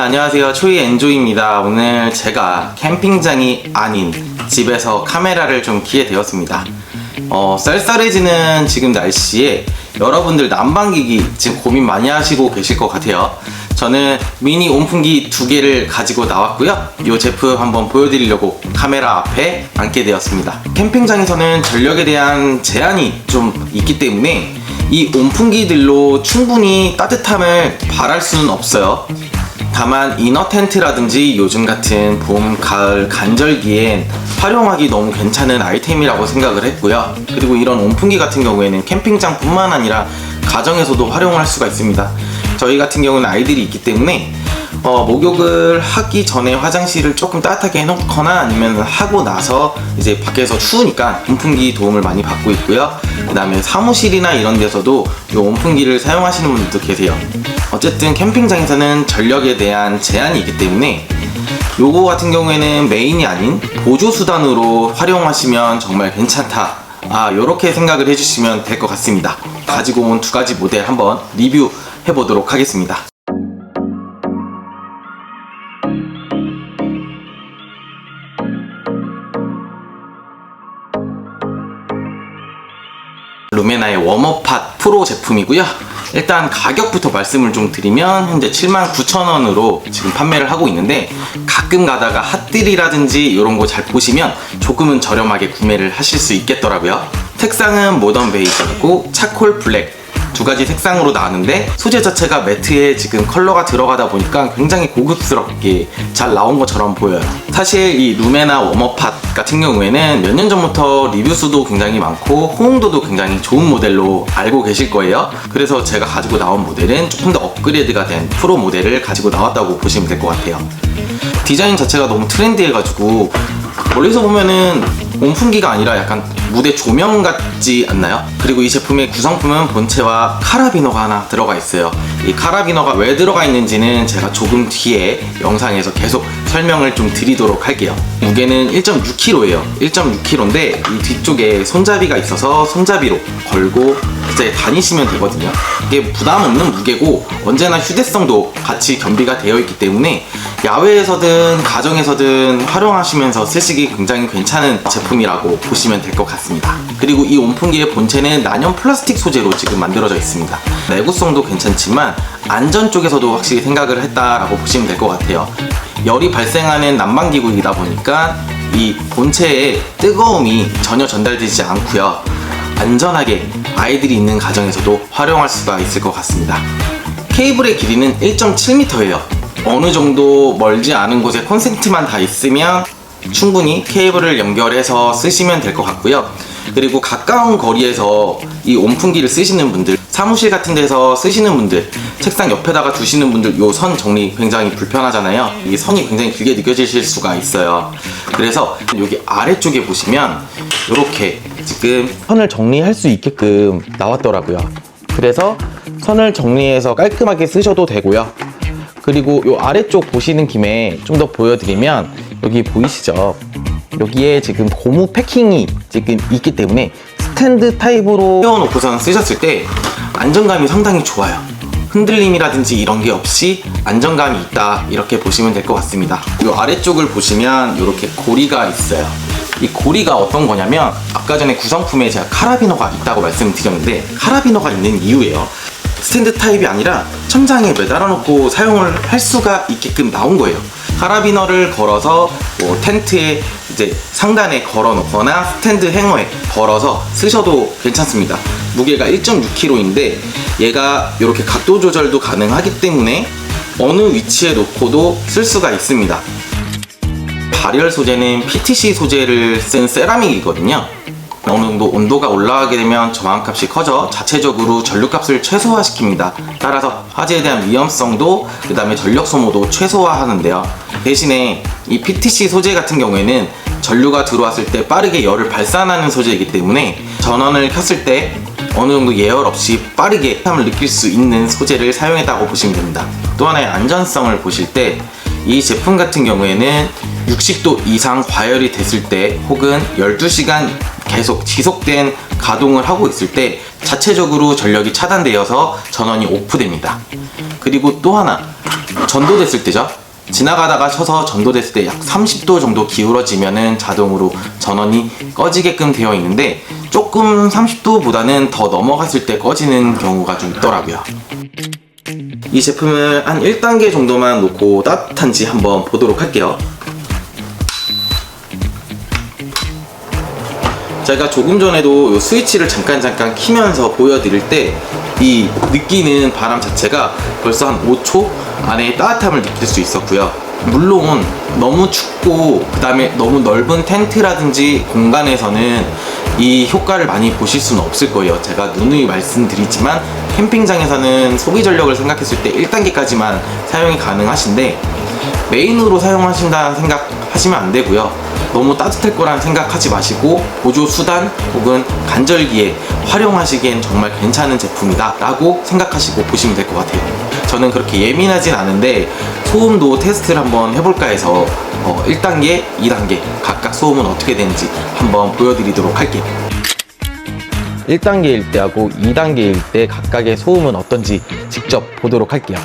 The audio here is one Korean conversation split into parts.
안녕하세요. 초이 엔조입니다. 오늘 제가 캠핑장이 아닌 집에서 카메라를 좀 키게 되었습니다. 어, 쌀쌀해지는 지금 날씨에 여러분들 난방기기 지금 고민 많이 하시고 계실 것 같아요. 저는 미니 온풍기 두 개를 가지고 나왔고요. 이 제품 한번 보여드리려고 카메라 앞에 앉게 되었습니다. 캠핑장에서는 전력에 대한 제한이 좀 있기 때문에 이 온풍기들로 충분히 따뜻함을 발할 수는 없어요. 다만 이너 텐트라든지 요즘 같은 봄, 가을 간절기엔 활용하기 너무 괜찮은 아이템이라고 생각을 했고요. 그리고 이런 온풍기 같은 경우에는 캠핑장뿐만 아니라 가정에서도 활용할 수가 있습니다. 저희 같은 경우는 아이들이 있기 때문에 어, 목욕을 하기 전에 화장실을 조금 따뜻하게 해놓거나 아니면 하고 나서 이제 밖에서 추우니까 온풍기 도움을 많이 받고 있고요. 그 다음에 사무실이나 이런 데서도 이 온풍기를 사용하시는 분들도 계세요. 어쨌든 캠핑장에서는 전력에 대한 제한이 있기 때문에 요거 같은 경우에는 메인이 아닌 보조 수단으로 활용하시면 정말 괜찮다. 아, 요렇게 생각을 해주시면 될 것 같습니다. 가지고 온 두 가지 모델 한번 리뷰 해 보도록 하겠습니다. 루메나의 웜업팟 프로 제품이고요. 일단 가격부터 말씀을 좀 드리면 현재 79,000원으로 지금 판매를 하고 있는데 가끔 가다가 핫딜이라든지 이런 거 잘 보시면 조금은 저렴하게 구매를 하실 수 있겠더라고요. 색상은 모던 베이지이고 차콜 블랙 두 가지 색상으로 나왔는데 소재 자체가 매트에 지금 컬러가 들어가다 보니까 굉장히 고급스럽게 잘 나온 것처럼 보여요. 사실 이 루메나 웜업팟 같은 경우에는 몇 년 전부터 리뷰 수도 굉장히 많고 호응도도 굉장히 좋은 모델로 알고 계실 거예요. 그래서 제가 가지고 나온 모델은 조금 더 업그레이드가 된 프로 모델을 가지고 나왔다고 보시면 될 것 같아요. 디자인 자체가 너무 트렌디해가지고 멀리서 보면은 온풍기가 아니라 약간 무대 조명 같지 않나요? 그리고 이 제품의 구성품은 본체와 카라비너가 하나 들어가 있어요. 이 카라비너가 왜 들어가 있는지는 제가 조금 뒤에 영상에서 계속 설명을 좀 드리도록 할게요. 무게는 1.6kg예요. 1.6kg인데 이 뒤쪽에 손잡이가 있어서 손잡이로 걸고 이제 다니시면 되거든요. 이게 부담 없는 무게고 언제나 휴대성도 같이 겸비가 되어 있기 때문에 야외에서든 가정에서든 활용하시면서 쓰시기 굉장히 괜찮은 제품이라고 보시면 될 것 같습니다. 그리고 이 온풍기의 본체는 난연 플라스틱 소재로 지금 만들어져 있습니다. 내구성도 괜찮지만 안전 쪽에서도 확실히 생각을 했다라고 보시면 될 것 같아요. 열이 발생하는 난방기구이다 보니까 이 본체의 뜨거움이 전혀 전달되지 않고요. 안전하게 아이들이 있는 가정에서도 활용할 수가 있을 것 같습니다. 케이블의 길이는 1.7m예요. 어느 정도 멀지 않은 곳에 콘센트만 다 있으면 충분히 케이블을 연결해서 쓰시면 될 것 같고요. 그리고 가까운 거리에서 이 온풍기를 쓰시는 분들, 사무실 같은 데서 쓰시는 분들, 책상 옆에다가 두시는 분들 요 선 정리 굉장히 불편하잖아요. 이 선이 굉장히 길게 느껴지실 수가 있어요. 그래서 여기 아래쪽에 보시면 이렇게 지금 선을 정리할 수 있게끔 나왔더라고요. 그래서 선을 정리해서 깔끔하게 쓰셔도 되고요. 그리고 요 아래쪽 보시는 김에 좀 더 보여드리면 여기 보이시죠? 여기에 지금 고무 패킹이 지금 있기 때문에 스탠드 타입으로 세워놓고선 쓰셨을 때 안정감이 상당히 좋아요. 흔들림이라든지 이런 게 없이 안정감이 있다 이렇게 보시면 될 것 같습니다. 이 아래쪽을 보시면 이렇게 고리가 있어요. 이 고리가 어떤 거냐면 아까 전에 구성품에 제가 카라비너가 있다고 말씀드렸는데 카라비너가 있는 이유예요. 스탠드 타입이 아니라 천장에 매달아 놓고 사용을 할 수가 있게끔 나온 거예요. 카라비너를 걸어서 뭐 텐트에 이제 상단에 걸어 놓거나 스탠드 행어에 걸어서 쓰셔도 괜찮습니다. 무게가 1.6kg인데 얘가 이렇게 각도 조절도 가능하기 때문에 어느 위치에 놓고도 쓸 수가 있습니다. 발열 소재는 PTC 소재를 쓴 세라믹이거든요. 어느 정도 온도가 올라가게 되면 저항값이 커져 자체적으로 전류값을 최소화시킵니다. 따라서 화재에 대한 위험성도 그 다음에 전력 소모도 최소화하는데요. 대신에 이 PTC 소재 같은 경우에는 전류가 들어왔을 때 빠르게 열을 발산하는 소재이기 때문에 전원을 켰을 때 어느 정도 예열 없이 빠르게 함을 느낄 수 있는 소재를 사용했다고 보시면 됩니다. 또 하나의 안전성을 보실 때 이 제품 같은 경우에는 60도 이상 과열이 됐을 때 혹은 12시간 계속 지속된 가동을 하고 있을 때 자체적으로 전력이 차단되어서 전원이 오프됩니다. 그리고 또 하나 전도됐을 때죠. 지나가다가 쳐서 전도됐을 때 약 30도 정도 기울어지면은 자동으로 전원이 꺼지게끔 되어 있는데 조금 30도보다는 더 넘어갔을 때 꺼지는 경우가 좀 있더라고요. 이 제품을 한 1단계 정도만 놓고 따뜻한지 한번 보도록 할게요. 제가 조금 전에도 요 스위치를 잠깐 잠깐 키면서 보여드릴 때 이 느끼는 바람 자체가 벌써 한 5초 안에 따뜻함을 느낄 수 있었고요. 물론 너무 춥고 그 다음에 너무 넓은 텐트라든지 공간에서는 이 효과를 많이 보실 수는 없을 거예요. 제가 누누이 말씀드리지만 캠핑장에서는 소비 전력을 생각했을 때 1단계까지만 사용이 가능하신데 메인으로 사용하신다 생각하시면 안 되고요. 너무 따뜻할 거란 생각하지 마시고 보조 수단 혹은 간절기에 활용하시기엔 정말 괜찮은 제품이다 라고 생각하시고 보시면 될 것 같아요. 저는 그렇게 예민하진 않은데 소음도 테스트를 한번 해볼까 해서 어, 1단계, 2단계 각각 소음은 어떻게 되는지 한번 보여드리도록 할게요. 1단계일 때하고 2단계일 때 각각의 소음은 어떤지 직접 보도록 할게요.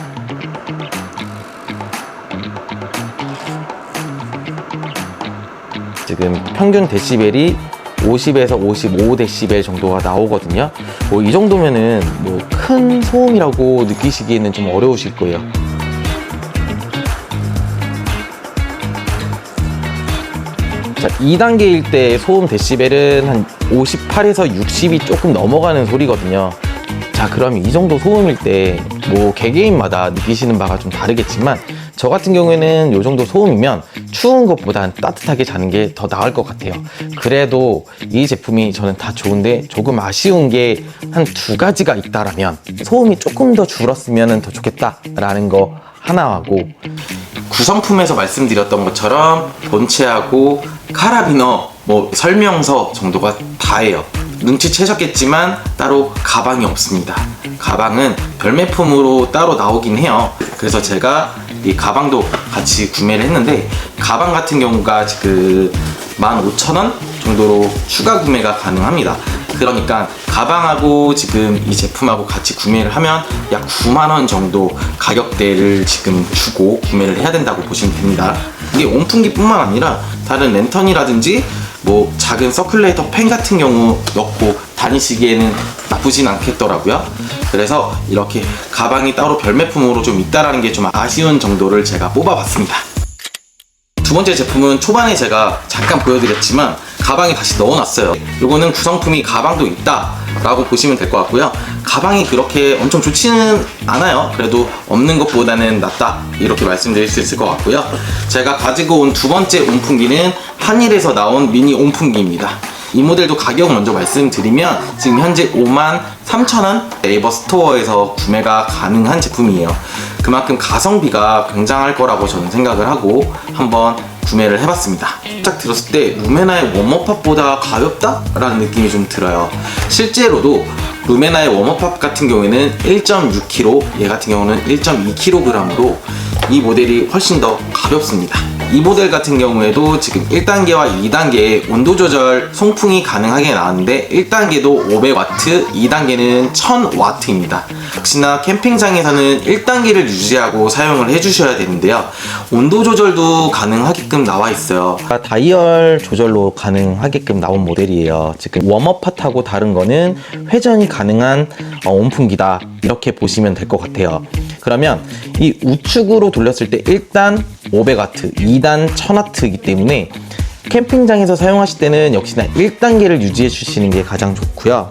지금 평균 데시벨이 50에서 55데시벨 정도가 나오거든요. 뭐 이 정도면은 뭐 큰 소음이라고 느끼시기에는 좀 어려우실 거예요. 자, 2단계일 때 소음 데시벨은 한 58에서 60이 조금 넘어가는 소리거든요. 자, 그럼 이 정도 소음일 때 뭐 개개인마다 느끼시는 바가 좀 다르겠지만 저 같은 경우에는 이 정도 소음이면 추운 것보단 따뜻하게 자는 게 더 나을 것 같아요. 그래도 이 제품이 저는 다 좋은데 조금 아쉬운 게 한 두 가지가 있다라면 소음이 조금 더 줄었으면 더 좋겠다라는 거 하나하고 구성품에서 말씀드렸던 것처럼 본체하고 카라비너 뭐 설명서 정도가 다예요. 눈치채셨겠지만 따로 가방이 없습니다. 가방은 별매품으로 따로 나오긴 해요. 그래서 제가 이 가방도 같이 구매를 했는데 가방 같은 경우가 지금 15,000원 정도로 추가 구매가 가능합니다. 그러니까 가방하고 지금 이 제품하고 같이 구매를 하면 약 9만 원 정도 가격대를 지금 주고 구매를 해야 된다고 보시면 됩니다. 이게 온풍기뿐만 아니라 다른 랜턴이라든지 뭐 작은 서큘레이터 펜 같은 경우 넣고 다니시기에는 나쁘진 않겠더라고요. 그래서 이렇게 가방이 따로 별매품으로 좀 있다라는 게 좀 아쉬운 정도를 제가 뽑아봤습니다. 두 번째 제품은 초반에 제가 잠깐 보여드렸지만 가방에 다시 넣어놨어요. 이거는 구성품이 가방도 있다 라고 보시면 될 것 같고요. 가방이 그렇게 엄청 좋지는 않아요. 그래도 없는 것보다는 낫다 이렇게 말씀드릴 수 있을 것 같고요. 제가 가지고 온 두 번째 온풍기는 한일에서 나온 미니 온풍기입니다. 이 모델도 가격 먼저 말씀드리면 지금 현재 5만 3천원 네이버 스토어에서 구매가 가능한 제품이에요. 그만큼 가성비가 굉장할 거라고 저는 생각을 하고 한번 구매를 해봤습니다. 딱 들었을 때 루메나의 웜업팝보다 가볍다 라는 느낌이 좀 들어요. 실제로도 루메나의 웜업팝 같은 경우에는 1.6kg, 얘 같은 경우는 1.2kg으로 이 모델이 훨씬 더 가볍습니다. 이 모델 같은 경우에도 지금 1단계와 2단계의 온도 조절 송풍이 가능하게 나왔는데 1단계도 500W, 2단계는 1000W입니다. 역시나 캠핑장에서는 1단계를 유지하고 사용을 해주셔야 되는데요. 온도 조절도 가능하게끔 나와 있어요. 다이얼 조절로 가능하게끔 나온 모델이에요. 지금 웜업 팟하고 다른 거는 회전이 가능한 어, 온풍기다. 이렇게 보시면 될 것 같아요. 그러면 이 우측으로 돌렸을 때 1단 500W, 2단 1000W이기 때문에 캠핑장에서 사용하실 때는 역시나 1단계를 유지해 주시는 게 가장 좋고요.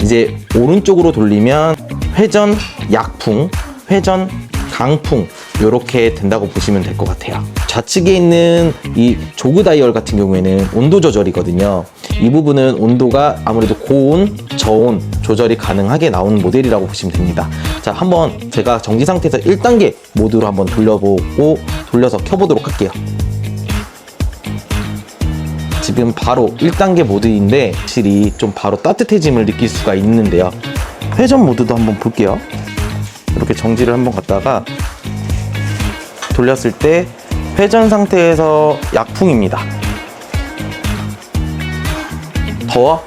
이제 오른쪽으로 돌리면 회전 약풍, 회전 강풍 이렇게 된다고 보시면 될 것 같아요. 좌측에 있는 이 조그 다이얼 같은 경우에는 온도 조절이거든요. 이 부분은 온도가 아무래도 고온, 저온 조절이 가능하게 나온 모델이라고 보시면 됩니다. 자, 한번 제가 정지 상태에서 1단계 모드로 한번 돌려보고 돌려서 켜보도록 할게요. 지금 바로 1단계 모드인데 확실히 좀 바로 따뜻해짐을 느낄 수가 있는데요. 회전 모드도 한번 볼게요. 이렇게 정지를 한번 갔다가 돌렸을 때 회전 상태에서 약풍입니다. 더워?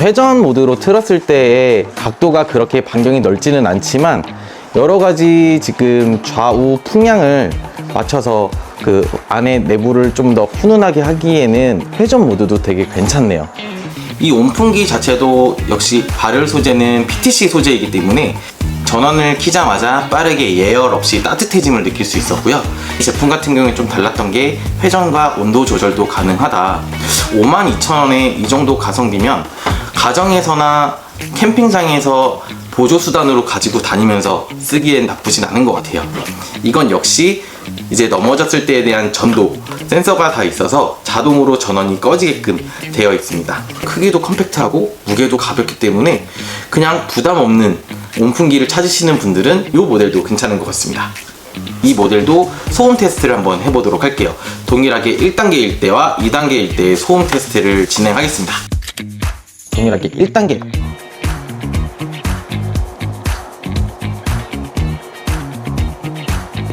회전 모드로 틀었을 때의 각도가 그렇게 반경이 넓지는 않지만 여러 가지 지금 좌우 풍향을 맞춰서 그 안에 내부를 좀 더 훈훈하게 하기에는 회전 모드도 되게 괜찮네요. 이 온풍기 자체도 역시 발열 소재는 PTC 소재이기 때문에 전원을 키자마자 빠르게 예열 없이 따뜻해짐을 느낄 수 있었고요. 이 제품 같은 경우에 좀 달랐던 게 회전과 온도 조절도 가능하다. 52,000원에 이 정도 가성비면 가정에서나 캠핑장에서 보조 수단으로 가지고 다니면서 쓰기엔 나쁘진 않은 것 같아요. 이건 역시 이제 넘어졌을 때에 대한 전도 센서가 다 있어서 자동으로 전원이 꺼지게끔 되어 있습니다. 크기도 컴팩트하고 무게도 가볍기 때문에 그냥 부담 없는 온풍기를 찾으시는 분들은 이 모델도 괜찮은 것 같습니다. 이 모델도 소음 테스트를 한번 해보도록 할게요. 동일하게 1단계일 때와 2단계일 때의 소음 테스트를 진행하겠습니다. 동일하게 1단계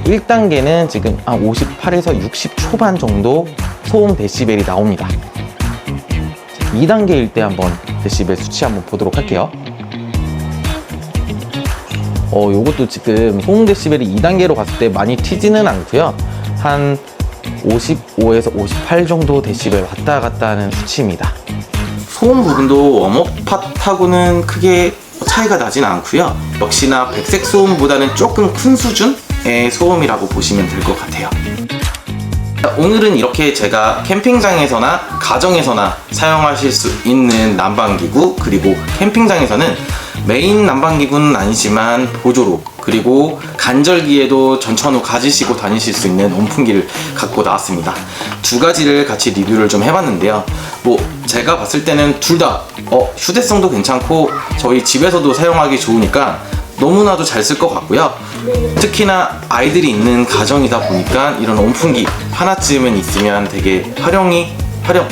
1단계는 지금 한 58에서 60 초반 정도 소음 데시벨이 나옵니다. 2단계일 때 한번 데시벨 수치 한번 보도록 할게요. 어, 요것도 지금 소음 데시벨이 2단계로 갔을 때 많이 튀지는 않고요. 한 55에서 58 정도 데시벨 왔다 갔다 하는 수치입니다. 소음 부분도 웜업 팟하고는 크게 차이가 나진 않고요. 역시나 백색 소음보다는 조금 큰 수준 의 소음이라고 보시면 될 것 같아요. 오늘은 이렇게 제가 캠핑장에서나 가정에서나 사용하실 수 있는 난방기구 그리고 캠핑장에서는 메인 난방기구는 아니지만 보조로 그리고 간절기에도 전천후 가지시고 다니실 수 있는 온풍기를 갖고 나왔습니다. 두 가지를 같이 리뷰를 좀 해봤는데요. 뭐 제가 봤을 때는 둘 다 어, 휴대성도 괜찮고 저희 집에서도 사용하기 좋으니까 너무나도 잘 쓸 것 같고요. 특히나 아이들이 있는 가정이다 보니까 이런 온풍기 하나쯤은 있으면 되게 활용이 활용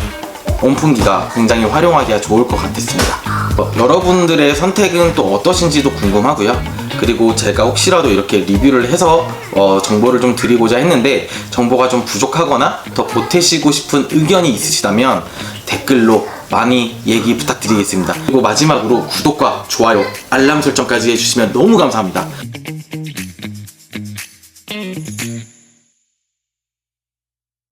온풍기가 굉장히 활용하기가 좋을 것 같았습니다. 어, 여러분들의 선택은 또 어떠신지도 궁금하고요. 그리고 제가 혹시라도 이렇게 리뷰를 해서 어, 정보를 좀 드리고자 했는데 정보가 좀 부족하거나 더 보태시고 싶은 의견이 있으시다면 댓글로 많이 얘기 부탁드리겠습니다. 그리고 마지막으로 구독과 좋아요, 알람 설정까지 해주시면 너무 감사합니다.